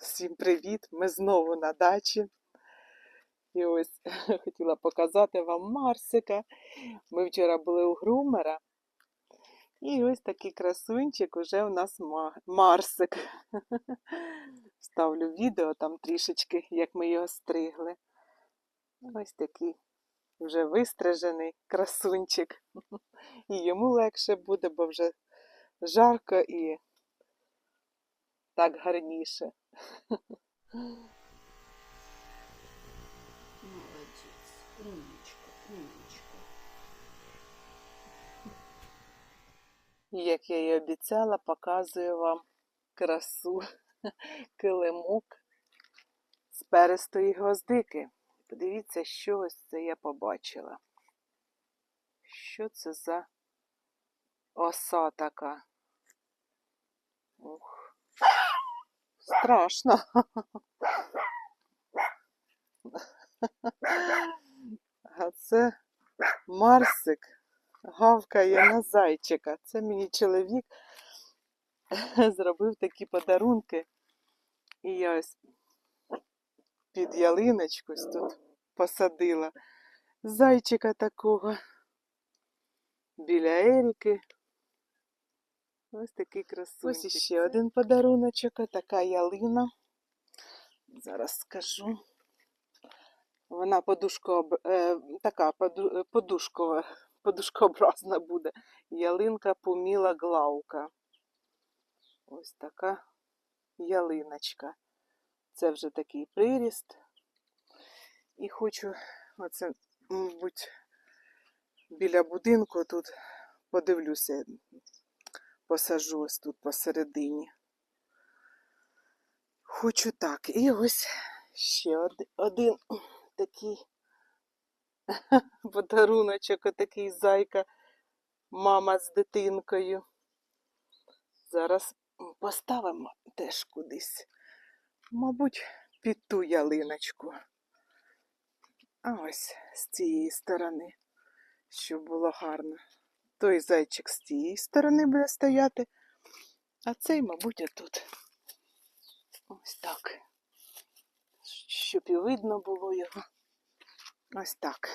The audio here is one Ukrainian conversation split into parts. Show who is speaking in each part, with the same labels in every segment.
Speaker 1: Всім привіт! Ми знову на дачі. І ось хотіла показати вам Марсика. Ми вчора були у грумера. І ось такий красунчик уже у нас Марсик. Ставлю відео там трішечки, як ми його стригли. Ось такий вже вистрижений красунчик. І йому легше буде, бо вже жарко і так гарніше.
Speaker 2: Молодець, умничка.
Speaker 1: І, Як я і обіцяла, показую вам красу килимок з перистої гвоздики. Подивіться, що ось це я побачила. Що це за оса така? Ух. Страшно. А це Марсик гавкає на зайчика. Це мені чоловік зробив такі подарунки. І я ось під ялиночку тут посадила зайчика такого біля Еріки. Ось такий красунчик. Ось ще один подаруночок, така ялина. Зараз скажу. Вона подушко, е, така поду, подушкова, подушкообразна буде. Ялинка поміла глаука. Ось така ялиночка. Це вже такий приріст. І хочу, оце, мабуть, біля будинку тут подивлюся, посажу ось тут посередині. Хочу так. І ось ще од- один такий подаруночок, отакий зайка, мама з дитинкою. Зараз поставимо теж кудись. Мабуть, під ту ялиночку. А ось з цієї сторони, щоб було гарно. Той зайчик з цієї сторони буде стояти, а цей, мабуть, отут. Ось так. Щоб і видно було його. Ось так.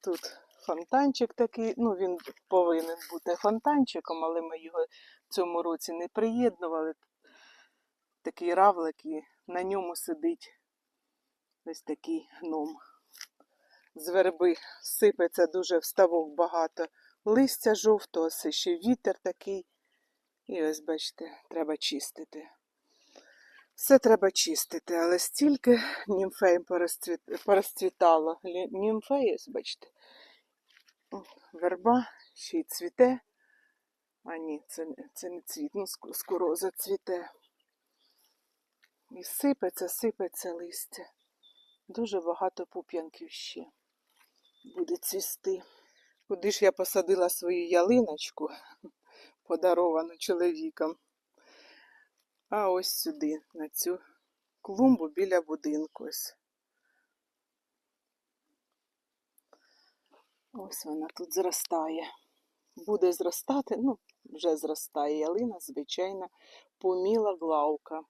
Speaker 1: Тут фонтанчик такий, ну він повинен бути фонтанчиком, але ми його в цьому році не приєднували. Такий равлик і на ньому сидить ось такий гном. З верби сипеться дуже вставок багато листя жовтого, ще вітер такий. І ось, бачите, треба чистити. Все треба чистити, але стільки німфей порозцвіт- порозцвітало. Німфеї, ось, бачите, верба ще й цвіте. А ні, це, це не цвіт, ну ск- скоро зацвіте. І сипеться, сипеться листя. Дуже багато пуп'янків ще буде цвісти. Куди ж я посадила свою ялиночку, подаровану чоловіком? А ось сюди, на цю клумбу біля будинку. Ось. Ось вона тут зростає. Буде зростати, ну, вже зростає ялина, звичайна, поміла глаука.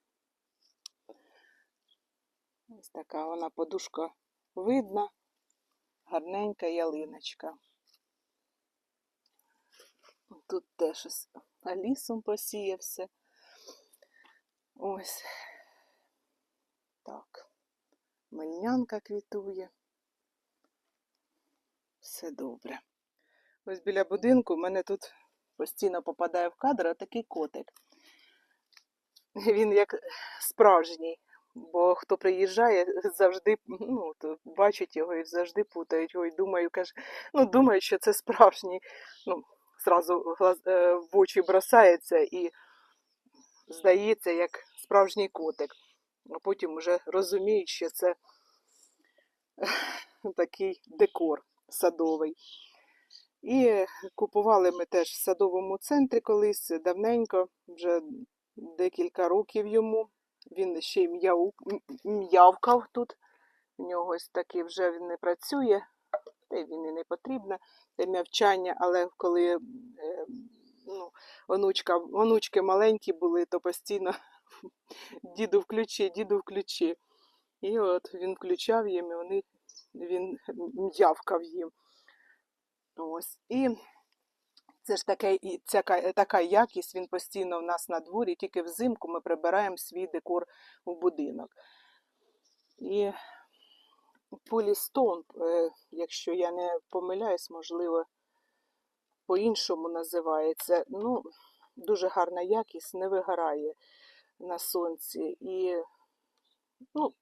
Speaker 1: Ось така вона подушка видна, гарненька ялиночка. Тут теж ось лісом посіявся. Ось так. Мельнянка квітує. Все добре. Ось біля будинку в мене тут постійно попадає в кадр такий котик. Він як справжній, бо хто приїжджає, завжди ну, бачить його і завжди путають його і думаю, каже, ну, думають, що це справжній. Ну, зразу е, в очі бросається і здається, як справжній котик. А потім вже розуміють, що це такий декор садовий. І купували ми теж в садовому центрі колись давненько, вже декілька років йому. Він ще й м'явкав тут. У нього ось такий вже він не працює, та й він і не потрібне те м'явчання, але коли е, ну, онучка, онучки маленькі були, то постійно діду включи, діду включи. І от він включав їм, і вони, він м'явкав їм. Ось. І це ж таке, ця, така якість, він постійно в нас на дворі, тільки взимку ми прибираємо свій декор у будинок. І полістон, е, якщо я не помиляюсь, можливо, по-іншому називається. Ну, дуже гарна якість, не вигорає на сонці. І ну,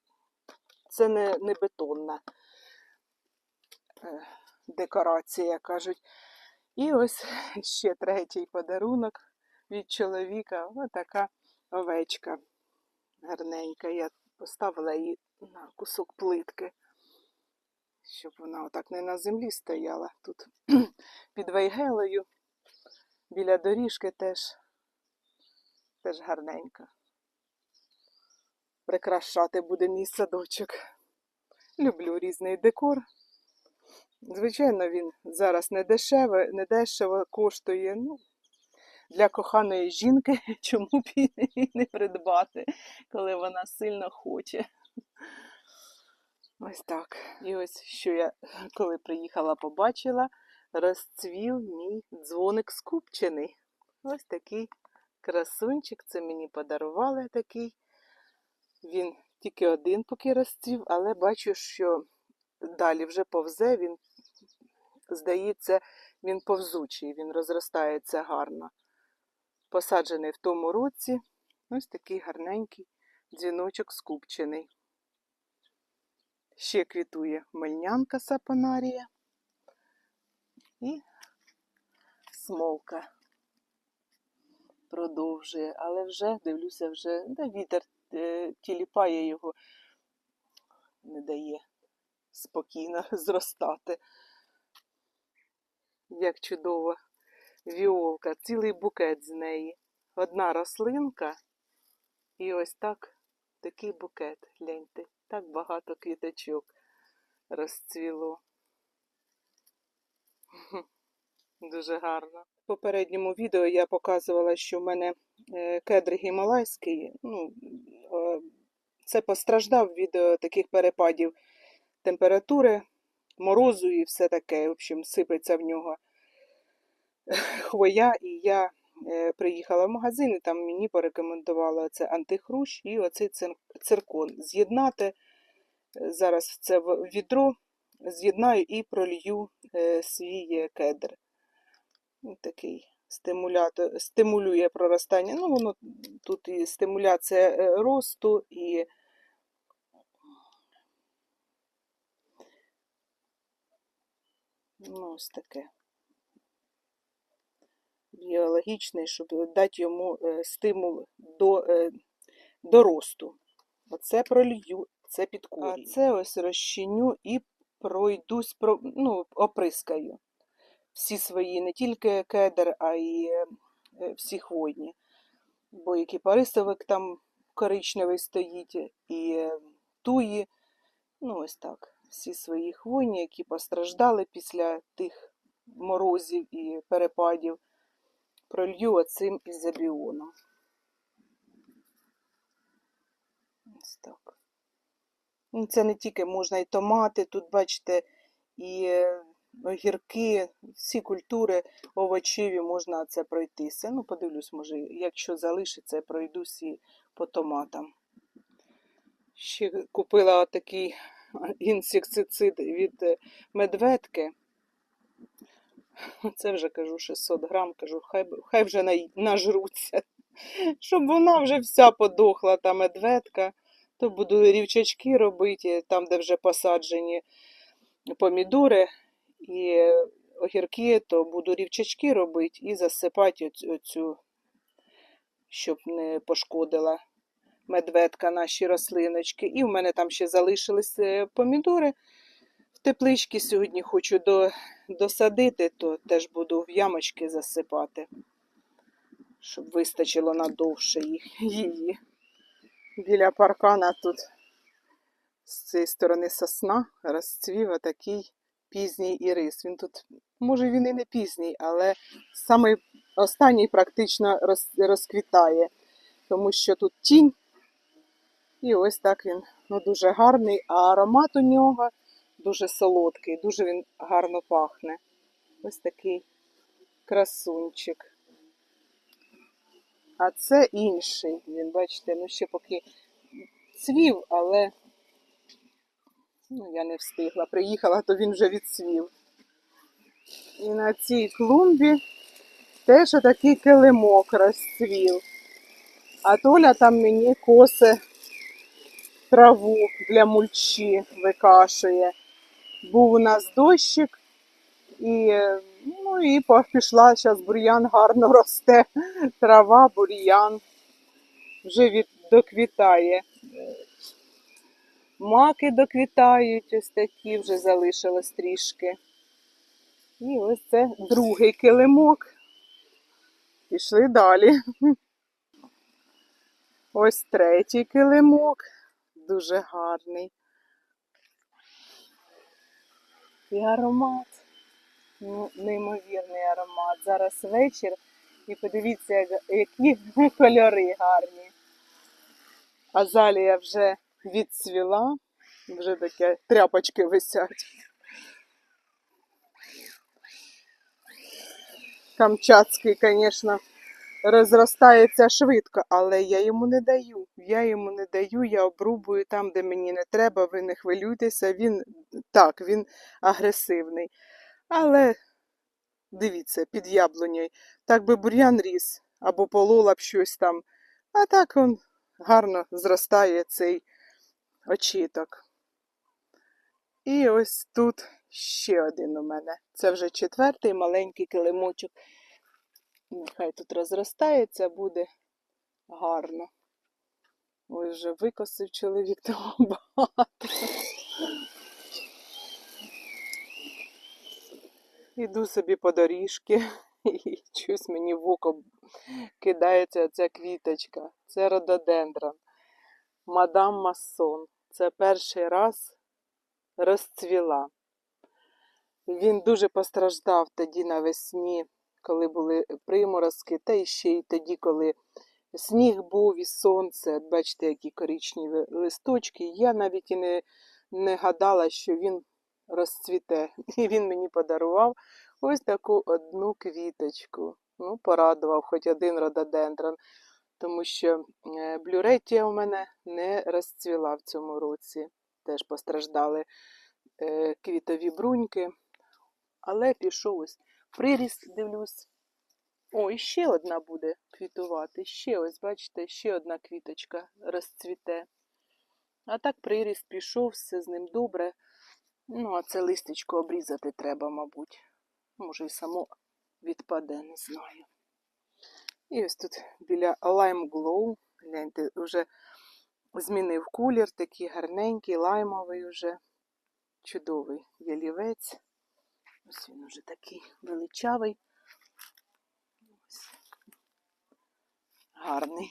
Speaker 1: це не, не бетонна е, декорація, кажуть. І ось ще третій подарунок від чоловіка. Ось така овечка гарненька. Я поставила її на кусок плитки, щоб вона отак не на землі стояла. Тут під вейгелею, біля доріжки теж, теж гарненька. Прикрашати буде мій садочок. Люблю різний декор. Звичайно, він зараз не дешеве, не дешево коштує. Ну, для коханої жінки чому б і не придбати, коли вона сильно хоче. Ось так. І ось що я, коли приїхала, побачила, розцвів мій дзвоник скупчений. Ось такий красунчик. Це мені подарували такий. Він тільки один поки розцвів, але бачу, що далі вже повзе, він, здається, він повзучий, він розростається гарно. Посаджений в тому році. Ось такий гарненький дзвіночок скупчений. Ще квітує мельнянка сапонарія і смолка продовжує, але вже дивлюся, вже да, вітер е, тіліпає його, не дає спокійно зростати. Як чудово. Віолка, цілий букет з неї. Одна рослинка, і ось так такий букет. Гляньте, так багато квіточок розцвіло. Дуже гарно. В попередньому відео я показувала, що в мене е, кедр гімалайський. Ну, е, це постраждав від е, таких перепадів температури, морозу і все таке. В общем, сипеться в нього хвоя, і я е, приїхала в магазин, і там мені порекомендували це антихрущ і оцей циркон. З'єднати е, зараз це в відро, з'єднаю і пролью е, свій кедр. Такий стимулятор, стимулює проростання. Ну, воно тут і стимуляція росту, і ну, ось таке. Біологічний, щоб дати йому е, стимул до, е, до росту. Оце пролью, це підкурюю. А це ось розчиню і пройдусь, про, ну, оприскаю. Всі свої, не тільки кедр, а й е, всі хвойні. Бо і кипарисовик там коричневий стоїть, і туї. Ну, ось так. Всі свої хвойні, які постраждали після тих морозів і перепадів, пролью оцим ізобіоном. Ось так. Ну, Це не тільки можна і томати, тут, бачите, і е, огірки, всі культури овочеві можна це пройтися. Ну, подивлюсь, може, якщо залишиться, я пройдусь і по томатам. Ще купила такий інсектицид від е, медведки. Це вже кажу 600 грам, кажу, хай, хай вже нажруться. Щоб вона вже вся подохла, та медведка. То буду рівчачки робити, там, де вже посаджені помідори і огірки, то буду рівчачки робити і засипати оцю, оцю, щоб не пошкодила медведка наші рослиночки. І в мене там ще залишились е, помідори в тепличці. Сьогодні хочу до, досадити, то теж буду в ямочки засипати, щоб вистачило надовше їх, її. Біля паркана тут з цієї сторони сосна розцвів отакий пізній ірис. Він тут, може, він і не пізній, але самий останній практично розквітає, тому що тут тінь. І ось так він ну, дуже гарний, а аромат у нього дуже солодкий, дуже він гарно пахне. Ось такий красунчик. А це інший. Він, бачите, ну ще поки цвів, але ну, я не встигла. Приїхала, то він вже відцвів. І на цій клумбі теж отакий килимок розцвів. А Толя там мені косе траву для мульчі викашує. Був у нас дощик, і, ну, і пішла зараз бур'ян гарно росте. Трава, бур'ян вже від, доквітає. Маки доквітають, ось такі вже залишилось трішки. І ось це другий килимок. Пішли далі. Ось третій килимок. Дуже гарний. І аромат. Ну, неймовірний аромат. Зараз вечір. І подивіться, які кольори гарні. Азалія вже відцвіла, вже таке тряпочки висять. Камчатський, звісно, розростається швидко, але я йому не даю. Я йому не даю, я обрубую там, де мені не треба, ви не хвилюйтеся. Він так, він агресивний. Але дивіться, під яблунею. Так би бур'ян ріс або полола б щось там. А так він гарно зростає цей очіток. І ось тут ще один у мене. Це вже четвертий маленький килимочок. Нехай тут розростається, буде гарно. Ось вже викосив чоловік того багато. Іду собі по доріжки і щось мені в око кидається ця квіточка. Це рододендрон. Мадам Массон. Це перший раз розцвіла. Він дуже постраждав тоді навесні, коли були приморозки, та ще й тоді, коли сніг був і сонце. Бачите, які коричневі листочки. Я навіть і не, не гадала, що він розцвіте. І він мені подарував ось таку одну квіточку. Ну, порадував хоч один рододендрон, тому що е, блюретія у мене не розцвіла в цьому році. Теж постраждали е, квітові бруньки. Але пішов ось приріст, дивлюсь. О, і ще одна буде квітувати. Ще ось, бачите, ще одна квіточка розцвіте. А так приріст пішов, все з ним добре. Ну, а це листечко обрізати треба, мабуть. Може, і само відпаде, не знаю. І ось тут біля Lime Glow, гляньте, вже змінив колір, такий гарненький, лаймовий вже. Чудовий ялівець. Ось він уже такий величавий. Ось. Гарний.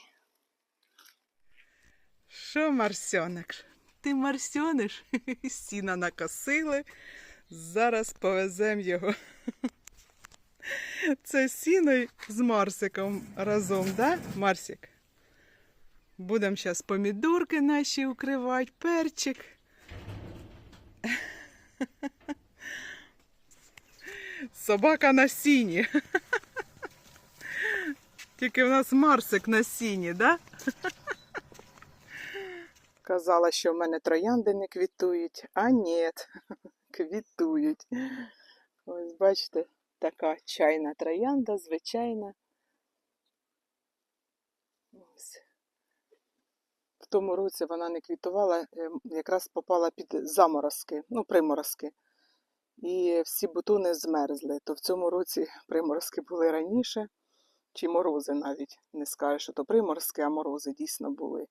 Speaker 1: Що, Марсьоник? Ти марсьониш? Сіна накосили. Зараз повеземо його. Це сіно з Марсиком разом, да, Марсик? Будемо зараз помідорки наші укривати, перчик. Собака на сіні. Тільки в нас Марсик на сіні, да? Казала, що в мене троянди не квітують, а ні, квітують. Ось бачите, така чайна троянда, звичайна. В тому році вона не квітувала, е, якраз попала під заморозки, ну, приморозки. І всі бутони змерзли. То в цьому році приморозки були раніше, чи морози навіть. Не скажеш, що то приморозки, а морози дійсно були.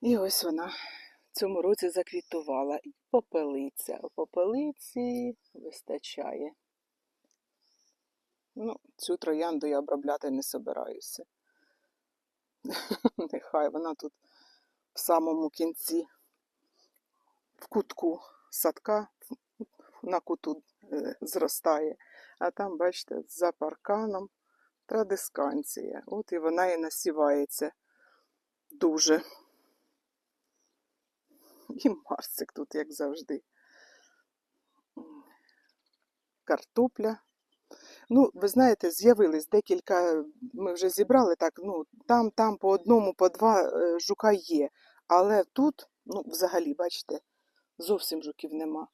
Speaker 1: І ось вона в цьому році заквітувала. І попелиця. Попелиці вистачає. Ну, цю троянду я обробляти не собираюся. Нехай вона тут в самому кінці, в кутку садка, на куту е, зростає. А там, бачите, за парканом традисканція. От і вона і насівається дуже. І Марсик тут, як завжди. Картопля. Ну, ви знаєте, з'явились декілька, ми вже зібрали так, ну, там, там по одному, по два е, жука є. Але тут, ну, взагалі, бачите, зовсім жуків нема.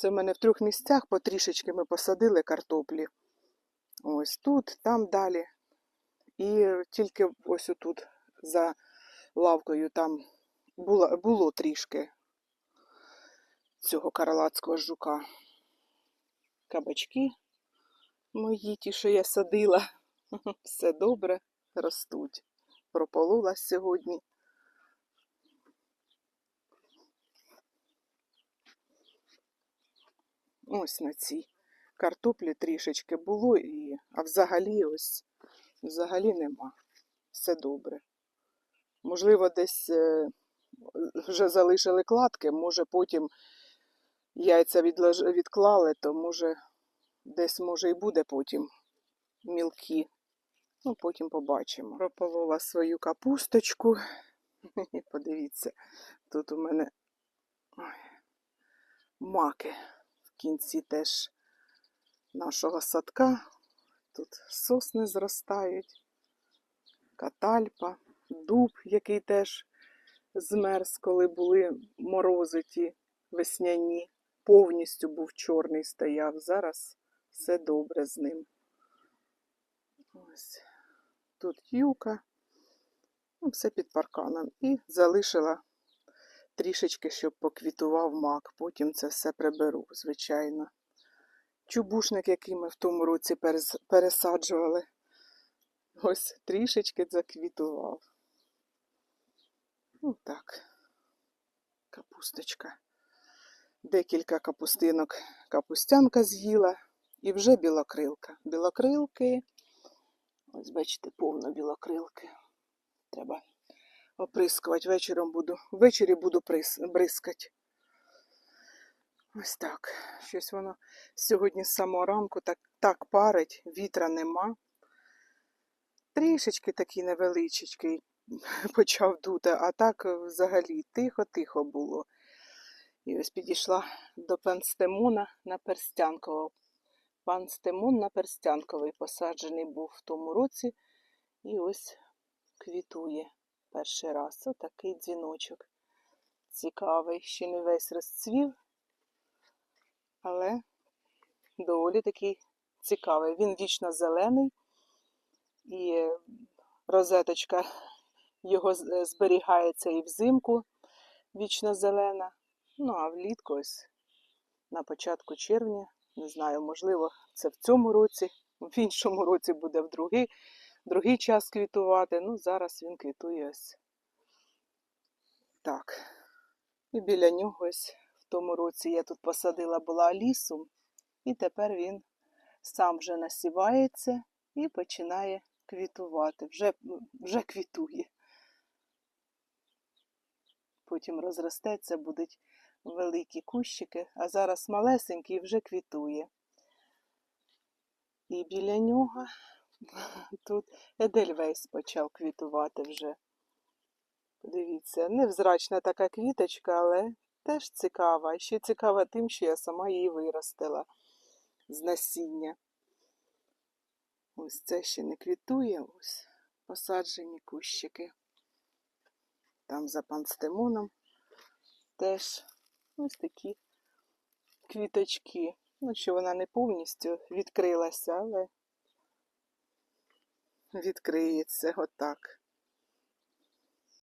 Speaker 1: Це в мене в трьох місцях потрішечки ми посадили картоплі. Ось тут, там далі. І тільки ось отут за лавкою там було, було трішки цього каралацького жука. Кабачки мої, ті, що я садила, все добре, ростуть. Прополола сьогодні. Ось на цій картоплі трішечки було, і, а взагалі ось взагалі нема. Все добре. Можливо, десь е, вже залишили кладки, може потім яйця відлож... відклали, то може десь може і буде потім мілкі. Ну, потім побачимо. Прополола свою капусточку. Подивіться, тут у мене маки кінці теж нашого садка. Тут сосни зростають, катальпа, дуб, який теж змерз, коли були морози ті весняні. Повністю був чорний стояв. Зараз все добре з ним. Ось тут юка, ну, все під парканом. І залишила трішечки, щоб поквітував мак. Потім це все приберу, звичайно. Чубушник, який ми в тому році пересаджували, ось трішечки заквітував. Ну так, капусточка. Декілька капустинок капустянка з'їла і вже білокрилка. Білокрилки. Ось бачите, повно білокрилки. Треба оприскувати. Вечором буду. Ввечері буду бризкати. Ось так. Щось воно сьогодні з самого ранку так, так парить, вітра нема. Трішечки такий невеличкий почав дути, а так взагалі тихо-тихо було. І ось підійшла до панстемона на Перстянкового. Пан Стемон на Перстянковий посаджений був в тому році. І ось квітує перший раз. Отакий дзвіночок. Цікавий, ще не весь розцвів, але доволі такий цікавий. Він вічно зелений, і розеточка його зберігається і взимку вічно зелена. Ну, а влітку ось на початку червня, не знаю, можливо, це в цьому році, в іншому році буде в другий, другий час квітувати. Ну, зараз він квітує ось так. І біля нього ось в тому році я тут посадила була лісом, і тепер він сам вже насівається і починає квітувати. Вже, вже квітує. Потім розростеться, будуть великі кущики, а зараз малесенький вже квітує. І біля нього тут Едельвейс почав квітувати вже. Подивіться, невзрачна така квіточка, але теж цікава. Ще цікава тим, що я сама її виростила з насіння. Ось це ще не квітує, ось посаджені кущики. Там за панстемоном теж ось такі квіточки. Ну, що вона не повністю відкрилася, але відкриється отак.